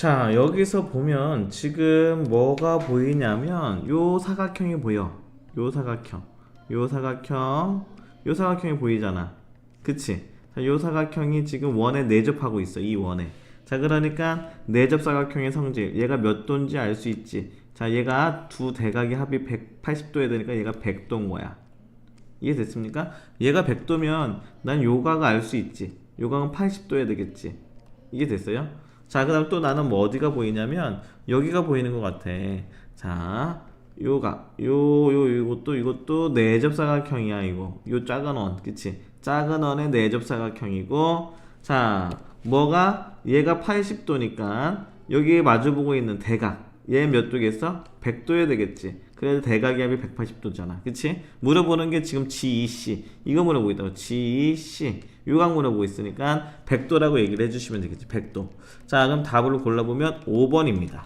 자, 여기서 보면 지금 뭐가 보이냐면 요 사각형이 보여. 요 사각형. 요 사각형. 요 사각형이 보이잖아. 그치? 자, 요 사각형이 지금 원에 내접하고 있어. 이 원에. 자, 그러니까 내접 사각형의 성질. 얘가 몇 도인지 알 수 있지. 자, 얘가 두 대각의 합이 180도야 되니까 얘가 100도인 거야. 이해됐습니까? 얘가 100도면 난 요가가 알 수 있지. 요가는 80도야 되겠지. 이게 됐어요? 자, 그 다음 또 나는 뭐 어디가 보이냐면 여기가 보이는 것 같아. 자, 요가, 요, 요, 이것도, 이것도 내접사각형이야, 이거. 요 작은 원, 그치? 작은 원의 내접사각형이고, 자, 뭐가, 얘가 80도니까 여기에 마주보고 있는 대각. 얘 몇 도겠어? 100도야 되겠지. 그래도 대각의 합이 180도잖아. 그치? 물어보는 게 지금 GEC. 이거 물어보고 있다고. GEC. 요각 물어보고 있으니까 100도라고 얘기를 해주시면 되겠지. 100도. 자, 그럼 답을 골라보면 5번입니다.